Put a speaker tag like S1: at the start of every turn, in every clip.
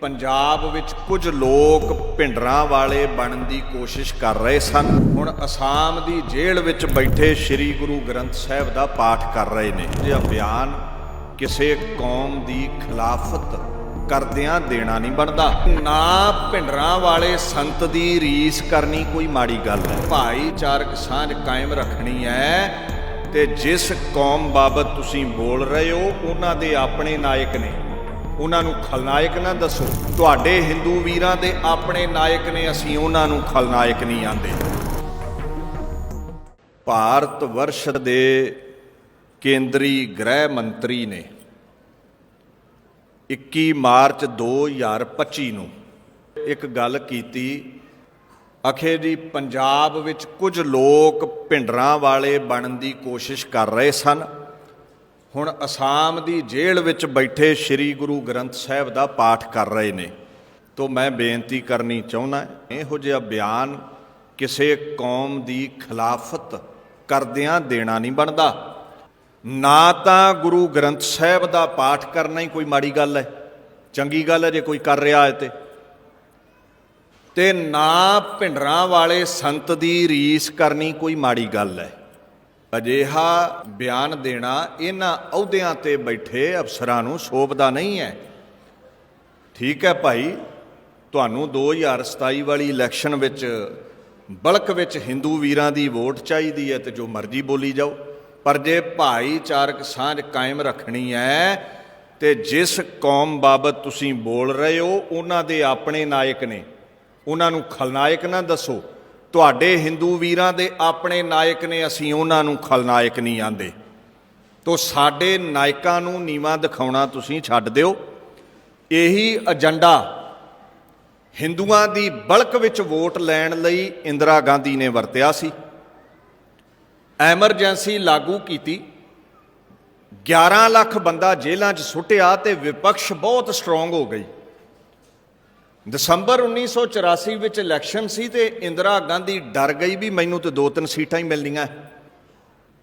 S1: ਪੰਜਾਬ ਵਿੱਚ ਕੁਝ ਲੋਕ ਭਿੰਡਰਾਂ ਵਾਲੇ ਬਣਨ ਦੀ ਕੋਸ਼ਿਸ਼ ਕਰ ਰਹੇ ਸਨ। ਹੁਣ ਅਸਾਮ ਦੀ ਜੇਲ੍ਹ ਵਿੱਚ ਬੈਠੇ ਸ੍ਰੀ ਗੁਰੂ ਗ੍ਰੰਥ ਸਾਹਿਬ ਦਾ ਪਾਠ ਕਰ ਰਹੇ ਨੇ। ਇਹ ਅਭਿਆਨ ਕਿਸੇ ਕੌਮ ਦੀ ਖਿਲਾਫਤ ਕਰਦਿਆਂ ਦੇਣਾ ਨਹੀਂ ਬਣਦਾ। ਨਾ ਭਿੰਡਰਾਂ ਵਾਲੇ ਸੰਤ ਦੀ ਰੀਸ ਕਰਨੀ ਕੋਈ ਮਾੜੀ ਗੱਲ ਹੈ। ਭਾਈਚਾਰਕ ਸਾਂਝ ਕਾਇਮ ਰੱਖਣੀ ਹੈ ਤੇ ਜਿਸ ਕੌਮ ਬਾਬਤ ਤੁਸੀਂ ਬੋਲ ਰਹੇ ਹੋ, ਉਹਨਾਂ ਦੇ ਆਪਣੇ ਨਾਇਕ ਨੇ। ਉਹਨਾਂ ਨੂੰ ਖਲਨਾਇਕ ਨਾ ਦੱਸੋ। ਤੁਹਾਡੇ ਹਿੰਦੂ ਵੀਰਾਂ ਦੇ ਆਪਣੇ ਨਾਇਕ ਨੇ ਅਸੀਂ ਉਹਨਾਂ ਨੂੰ ਖਲਨਾਇਕ ਨਹੀਂ ਆਂਦੇ। ਭਾਰਤ ਵਰਸ਼ ਦੇ ਕੇਂਦਰੀ ਗ੍ਰਹਿ ਮੰਤਰੀ ਨੇ 21 ਮਾਰਚ 2025 ਨੂੰ ਇੱਕ ਗੱਲ ਕੀਤੀ, ਅਖੇ ਜੀ, ਪੰਜਾਬ ਵਿੱਚ ਕੁਝ ਲੋਕ ਭਿੰਡਰਾਂ ਵਾਲੇ ਬਣਨ ਦੀ ਕੋਸ਼ਿਸ਼ ਕਰ ਰਹੇ ਸਨ। ਹੁਣ ਅਸਾਮ ਦੀ ਜੇਲ੍ਹ ਵਿੱਚ ਬੈਠੇ ਸ੍ਰੀ ਗੁਰੂ ਗ੍ਰੰਥ ਸਾਹਿਬ ਦਾ ਪਾਠ ਕਰ ਰਹੇ ਨੇ। ਤੋਂ ਮੈਂ ਬੇਨਤੀ ਕਰਨੀ ਚਾਹੁੰਦਾ ਇਹੋ ਜਿਹਾ ਬਿਆਨ ਕਿਸੇ ਕੌਮ ਦੀ ਖਿਲਾਫਤ ਕਰਦਿਆਂ ਦੇਣਾ ਨਹੀਂ ਬਣਦਾ। ਨਾ ਤਾਂ ਗੁਰੂ ਗ੍ਰੰਥ ਸਾਹਿਬ ਦਾ ਪਾਠ ਕਰਨਾ ਹੀ ਕੋਈ ਮਾੜੀ ਗੱਲ ਹੈ, ਚੰਗੀ ਗੱਲ ਹੈ ਜੇ ਕੋਈ ਕਰ ਰਿਹਾ ਹੈ ਤੇ। ਤੇ ਨਾ ਭਿੰਡਰਾਂ ਵਾਲੇ ਸੰਤ ਦੀ ਰੀਸ ਕਰਨੀ ਕੋਈ ਮਾੜੀ ਗੱਲ ਹੈ। ਅਜਿਹਾ ਬਿਆਨ ਦੇਣਾ ਇਹਨਾਂ ਅਹੁਦਿਆਂ ਤੇ ਬੈਠੇ ਅਫਸਰਾਂ ਨੂੰ ਸ਼ੋਭਦਾ ਨਹੀਂ ਹੈ। ਠੀਕ ਹੈ ਭਾਈ, ਤੁਹਾਨੂੰ 2027 ਵਾਲੀ ਇਲੈਕਸ਼ਨ ਵਿੱਚ ਬਲਕ ਵਿੱਚ ਹਿੰਦੂ ਵੀਰਾਂ ਦੀ ਵੋਟ ਚਾਹੀਦੀ ਹੈ ਤੇ ਜੋ ਮਰਜ਼ੀ ਬੋਲੀ ਜਾਓ। ਪਰ ਜੇ ਭਾਈਚਾਰਕ ਸਾਂਝ ਕਾਇਮ ਰੱਖਣੀ ਹੈ ਤੇ ਜਿਸ ਕੌਮ ਬਾਬਤ ਤੁਸੀਂ ਬੋਲ ਰਹੇ ਹੋ, ਉਹਨਾਂ ਦੇ ਆਪਣੇ ਨਾਇਕ ਨੇ। ਉਹਨਾਂ ਨੂੰ ਖਲਨਾਇਕ ਨਾ ਦੱਸੋ। ਤੁਹਾਡੇ ਹਿੰਦੂ ਵੀਰਾਂ ਦੇ ਆਪਣੇ ਨਾਇਕ ਨੇ ਅਸੀਂ ਉਹਨਾਂ ਨੂੰ ਖਲਨਾਇਕ ਨਹੀਂ ਆਂਦੇ। ਤੋ ਸਾਡੇ ਨਾਇਕਾਂ ਨੂੰ ਨੀਵਾ ਦਿਖਾਉਣਾ ਤੁਸੀਂ ਛੱਡ ਦਿਓ। ਇਹੀ ਏਜੰਡਾ ਹਿੰਦੂਆਂ ਦੀ ਬਲਕ ਵਿੱਚ ਵੋਟ ਲੈਣ ਲਈ ਇੰਦਰਾ ਗਾਂਧੀ ਨੇ ਵਰਤਿਆ ਸੀ। ਐਮਰਜੈਂਸੀ ਲਾਗੂ ਕੀਤੀ। 11 ਲੱਖ ਬੰਦਾ ਜੇਲ੍ਹਾਂ 'ਚ ਸੁੱਟਿਆ ਤੇ ਵਿਪਕਸ਼ ਬਹੁਤ ਸਟਰੋਂਗ ਹੋ ਗਈ। ਦਸੰਬਰ 1984 ਵਿੱਚ ਇਲੈਕਸ਼ਨ ਸੀ ਤੇ ਇੰਦਰਾ ਗਾਂਧੀ ਡਰ ਗਈ ਵੀ ਮੈਨੂੰ ਤੇ ਦੋ ਤਿੰਨ ਸੀਟਾਂ ਹੀ ਮਿਲਣੀਆਂ।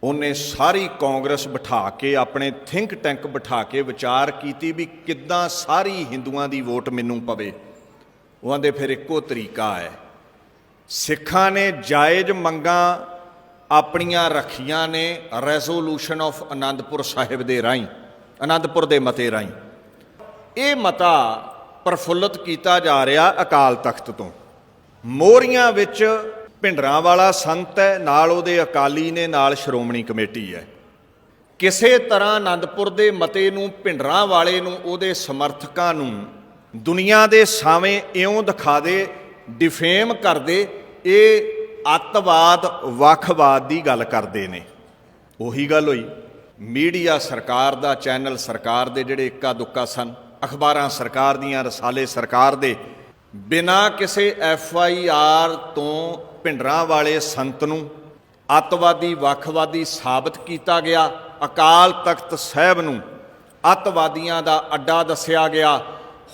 S1: ਉਹਨੇ ਸਾਰੀ ਕਾਂਗਰਸ ਬਿਠਾ ਕੇ, ਆਪਣੇ ਥਿੰਕ ਟੈਂਕ ਬਿਠਾ ਕੇ ਵਿਚਾਰ ਕੀਤੀ ਵੀ ਕਿੱਦਾਂ ਸਾਰੀ ਹਿੰਦੂਆਂ ਦੀ ਵੋਟ ਮੈਨੂੰ ਪਵੇ। ਉਹ ਦੇ ਫਿਰ ਇੱਕੋ ਤਰੀਕਾ ਹੈ। ਸਿੱਖਾਂ ਨੇ ਜਾਇਜ਼ ਮੰਗਾਂ ਆਪਣੀਆਂ ਰੱਖੀਆਂ ਨੇ ਰੈਜ਼ੋਲੂਸ਼ਨ ਆਫ ਆਨੰਦਪੁਰ ਸਾਹਿਬ ਦੇ ਰਾਹੀਂ ਆਨੰਦਪੁਰ ਦੇ ਮਤੇ ਰਾਹੀਂ। ਇਹ ਮਤਾ ਪ੍ਰਫੁੱਲਤ ਕੀਤਾ ਜਾ ਰਿਹਾ ਅਕਾਲ ਤਖਤ ਤੋਂ। ਮੋਰੀਆਂ ਵਿੱਚ ਭਿੰਡਰਾਂ ਵਾਲਾ ਸੰਤ ਹੈ, ਨਾਲ ਉਹਦੇ ਅਕਾਲੀ ਨੇ ਨਾਲ ਸ਼੍ਰੋਮਣੀ ਕਮੇਟੀ ਹੈ। ਕਿਸੇ ਤਰ੍ਹਾਂ ਆਨੰਦਪੁਰ ਦੇ ਮਤੇ ਨੂੰ, ਭਿੰਡਰਾਂ ਵਾਲੇ ਨੂੰ, ਉਹਦੇ ਸਮਰਥਕਾਂ ਨੂੰ ਦੁਨੀਆ ਦੇ ਸਾਵੇਂ ਇਉਂ ਦਿਖਾ ਦੇ ਡਿਫੇਮ ਕਰਦੇ, ਇਹ ਅੱਤਵਾਦ, ਵੱਖਵਾਦ ਦੀ ਗੱਲ ਕਰਦੇ ਨੇ। ਉਹੀ ਗੱਲ ਹੋਈ। ਮੀਡੀਆ ਸਰਕਾਰ ਦਾ, ਚੈਨਲ ਸਰਕਾਰ ਦੇ ਜਿਹੜੇ ਇੱਕਾ ਦੁੱਕਾ ਸਨ। ਅਖਬਾਰਾਂ ਸਰਕਾਰ ਦੀਆਂ, ਰਸਾਲੇ ਸਰਕਾਰ ਦੇ, ਬਿਨਾਂ ਕਿਸੇ ਐਫ ਆਈ ਆਰ ਤੋਂ ਭਿੰਡਰਾਂ ਵਾਲੇ ਸੰਤ ਨੂੰ ਅੱਤਵਾਦੀ, ਵੱਖਵਾਦੀ ਸਾਬਤ ਕੀਤਾ ਗਿਆ, ਅਕਾਲ ਤਖਤ ਸਾਹਿਬ ਨੂੰ ਅੱਤਵਾਦੀਆਂ ਦਾ ਅੱਡਾ ਦੱਸਿਆ ਗਿਆ।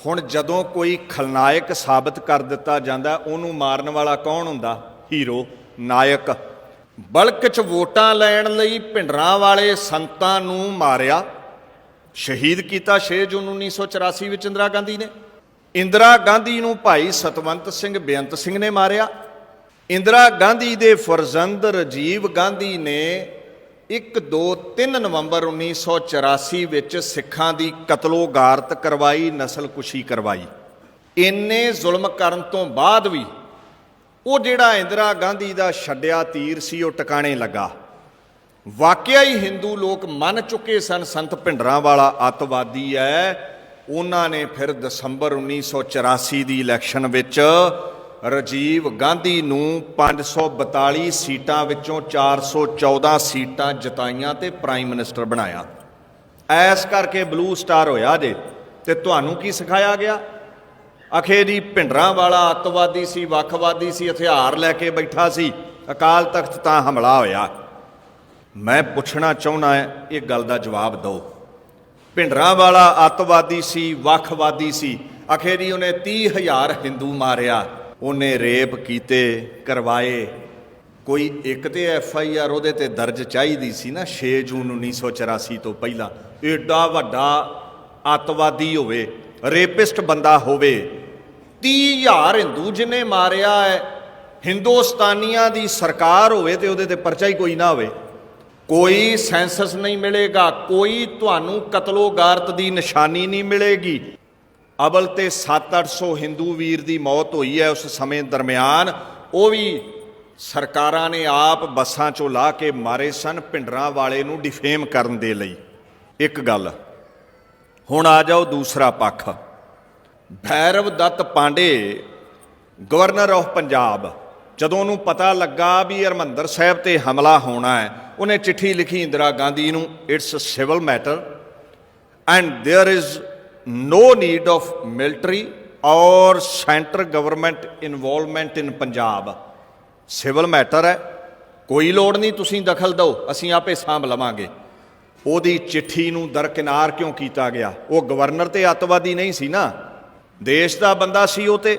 S1: ਹੁਣ ਜਦੋਂ ਕੋਈ ਖਲਨਾਇਕ ਸਾਬਤ ਕਰ ਦਿੱਤਾ ਜਾਂਦਾ, ਉਹਨੂੰ ਮਾਰਨ ਵਾਲਾ ਕੌਣ ਹੁੰਦਾ? ਹੀਰੋ, ਨਾਇਕ। ਬਲਕ ਚ ਵੋਟਾਂ ਲੈਣ ਲਈ ਭਿੰਡਰਾਂ ਵਾਲੇ ਸੰਤਾਂ ਨੂੰ ਮਾਰਿਆ ਸ਼ਹੀਦ ਕੀਤਾ 6 ਜੂਨ 1984 ਵਿੱਚ ਇੰਦਰਾ ਗਾਂਧੀ ਨੇ। ਇੰਦਰਾ ਗਾਂਧੀ ਨੂੰ ਭਾਈ ਸਤਵੰਤ ਸਿੰਘ ਬੇਅੰਤ ਸਿੰਘ ਨੇ ਮਾਰਿਆ। ਇੰਦਰਾ ਗਾਂਧੀ ਦੇ ਫਰਜ਼ੰਦ ਰਾਜੀਵ ਗਾਂਧੀ ਨੇ 1 2 3 ਨਵੰਬਰ 1984 ਵਿੱਚ ਸਿੱਖਾਂ ਦੀ ਕਤਲੋਗਾਰਤ ਕਰਵਾਈ, ਨਸਲਕੁਸ਼ੀ ਕਰਵਾਈ। ਇੰਨੇ ਜ਼ੁਲਮ ਕਰਨ ਤੋਂ ਬਾਅਦ ਵੀ ਉਹ ਜਿਹੜਾ ਇੰਦਰਾ ਗਾਂਧੀ ਦਾ ਛੱਡਿਆ ਤੀਰ ਸੀ, ਉਹ ਟਿਕਾਣੇ ਲੱਗਾ। ਵਾਕਿਆ ਹੀ ਹਿੰਦੂ ਲੋਕ ਮੰਨ ਚੁੱਕੇ ਸਨ, ਸੰਤ ਭਿੰਡਰਾਂ ਵਾਲਾ ਅੱਤਵਾਦੀ ਹੈ। ਉਹਨਾਂ ਨੇ ਫਿਰ ਦਸੰਬਰ 1984 ਦੀ ਇਲੈਕਸ਼ਨ ਵਿੱਚ ਰਾਜੀਵ ਗਾਂਧੀ ਨੂੰ 542 ਸੀਟਾਂ ਵਿੱਚੋਂ 414 ਸੀਟਾਂ ਜਿਤਾਈਆਂ ਤੇ ਪ੍ਰਾਈਮ ਮਿਨਿਸਟਰ ਬਣਾਇਆ। ਐਸ ਕਰਕੇ ਬਲੂ ਸਟਾਰ ਹੋਇਆ ਜੇ, ਤੇ ਤੁਹਾਨੂੰ ਕੀ ਸਿਖਾਇਆ ਗਿਆ? ਅਖੇ ਜੀ ਭਿੰਡਰਾਂ ਵਾਲਾ ਅੱਤਵਾਦੀ ਸੀ, ਵੱਖਵਾਦੀ ਸੀ, ਹਥਿਆਰ ਲੈ ਕੇ ਬੈਠਾ ਸੀ, ਅਕਾਲ ਤਖਤ ਤਾਂ ਹਮਲਾ ਹੋਇਆ। ਮੈਂ ਪੁੱਛਣਾ ਚਾਹੁੰਦਾ ਹੈ, ਇਹ ਗੱਲ ਦਾ ਜਵਾਬ ਦਿਓ। ਭਿੰਡਰਾਂ ਵਾਲਾ ਅੱਤਵਾਦੀ ਸੀ, ਵੱਖਵਾਦੀ ਸੀ। ਅਖੇਰੀ ਉਹਨੇ 30000 ਹਿੰਦੂ ਮਾਰਿਆ। ਉਹਨੇ ਰੇਪ ਕੀਤੇ, ਕਰਵਾਏ। ਕੋਈ ਇੱਕ ਤੇ ਐਫ ਆਈ ਆਰ ਉਹਦੇ ਤੇ ਦਰਜ ਚਾਹੀਦੀ ਸੀ ਨਾ 6 ਜੂਨ 1984 ਤੋਂ ਪਹਿਲਾਂ। ਏਡਾ ਵੱਡਾ ਅੱਤਵਾਦੀ ਹੋਵੇ, ਰੇਪਿਸਟ ਬੰਦਾ ਹੋਵੇ 30000 ਹਿੰਦੂ ਜਿਹਨੇ ਮਾਰਿਆ ਹੈ, ਹਿੰਦੁਸਤਾਨੀਆਂ ਦੀ ਸਰਕਾਰ ਹੋਵੇ ਤੇ ਉਹਦੇ ਤੇ ਪਰਚਾ ਹੀ ਕੋਈ ਨਾ ਹੋਵੇ। ਕੋਈ ਸੈਂਸਸ ਨਹੀਂ ਮਿਲੇਗਾ, ਕੋਈ ਤੁਹਾਨੂੰ ਕਤਲੋਗਾਰਤ ਦੀ ਨਿਸ਼ਾਨੀ ਨਹੀਂ ਮਿਲੇਗੀ। ਅਬਲ ਤੇ 7-800 ਹਿੰਦੂ ਵੀਰ ਦੀ ਮੌਤ ਹੋਈ ਹੈ ਉਸ ਸਮੇਂ ਦਰਮਿਆਨ। ਉਹ ਵੀ ਸਰਕਾਰਾਂ ਨੇ ਆਪ ਬੱਸਾਂ ਚੋਂ ਲਾ ਕੇ ਮਾਰੇ ਸਨ ਭਿੰਡਰਾਂ ਵਾਲੇ ਨੂੰ ਡਿਫੇਮ ਕਰਨ ਦੇ ਲਈ। ਇੱਕ ਗੱਲ, ਹੁਣ ਆ ਜਾਓ ਦੂਸਰਾ ਪੱਖ। Bhairav Dutt Pandey, governor of Punjab. ਜਦੋਂ ਉਹਨੂੰ ਪਤਾ ਲੱਗਾ ਵੀ ਹਰਮੰਦਰ ਸਾਹਿਬ ਤੇ ਹਮਲਾ ਹੋਣਾ ਹੈ ਉਹਨੇ ਚਿੱਠੀ ਲਿਖੀ ਇੰਦਰਾ ਗਾਂਧੀ ਨੂੰ it's a civil matter and there is no need of military or centre government involvement in Punjab civil matter ਹੈ ਕੋਈ ਲੋੜ ਨਹੀਂ ਤੁਸੀਂ ਦਖਲ ਦਿਓ ਅਸੀਂ ਆਪੇ ਸਾਂਭ ਲਵਾਂਗੇ ਉਹਦੀ ਚਿੱਠੀ ਨੂੰ ਦਰਕਿਨਾਰ ਕਿਉਂ ਕੀਤਾ ਗਿਆ ਉਹ ਗਵਰਨਰ ਤੇ ਅੱਤਵਾਦੀ ਨਹੀਂ ਸੀ ਨਾ ਦੇਸ਼ ਦਾ ਬੰਦਾ ਸੀ ਉਹ ਤੇ